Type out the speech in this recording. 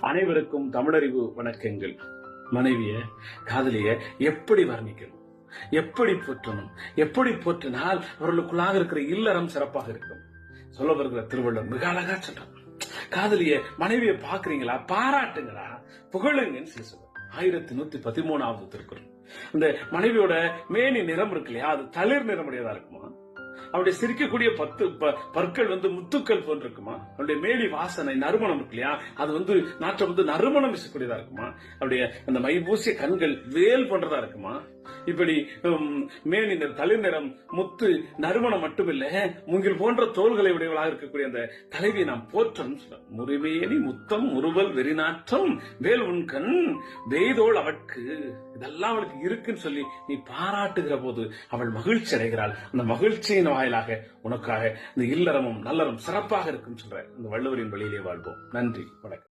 அனைவருக்கும் தமிழறிவு வணக்கங்கள். மனைவிய காதலிய எப்படி வர்ணிக்கணும்? எப்படி போற்றணும்? எப்படி போற்றினால் அவர்களுக்குள்ளாக இருக்கிற இல்லறம் சிறப்பாக இருக்கும். சொல்ல வருகிற திருவள்ளுவர் மிக அழகா சொல்றார். காதலிய மனைவியை பாக்குறீங்களா பாராட்டுங்களா? புகழுங்கன்னு சொல்லி ஆயிரத்தி நூத்தி பதிமூணாவது திருக்குறள். இந்த மனைவியோட மேனி நிறம் இருக்கு இல்லையா? அது தளிர் நிறமுடையதா இருக்குமா? அவருடைய சிரிக்கக்கூடிய பத்து ப- பற்கள் வந்து முத்துக்கள் போன்று இருக்குமா அவனுடைய மேலி வாசனை நறுமணம் இருக்கு இல்லையா? அது வந்து நாற்றம் வந்து நறுமணம் வீசக்கூடியதா இருக்குமா? அவருடைய அந்த மைபூசிய கண்கள் வேல் போன்றதா இருக்குமா? இப்படி உம், மேனி முத்து நறுமணம் மட்டுமில்ல முங்கில் போன்ற தோள்களை உடையவளாக இருக்கக்கூடிய அந்த தலைவியை நாம் போற்றம் சொல்றோம். முறிவேணி முத்தம் முறுவல் வெறிநாற்றம் வேல் உன் கண் அவட்கு. இதெல்லாம் அவளுக்கு இருக்குன்னு சொல்லி நீ பாராட்டுகிற போது அவள் மகிழ்ச்சி அடைகிறாள். அந்த மகிழ்ச்சியின் வாயிலாக உனக்காக இந்த இல்லறமும் நல்லறம் சிறப்பாக இருக்கும் சொல்ற. இந்த வள்ளுவரின் வழியிலே வாழ்வோம். நன்றி வணக்கம்.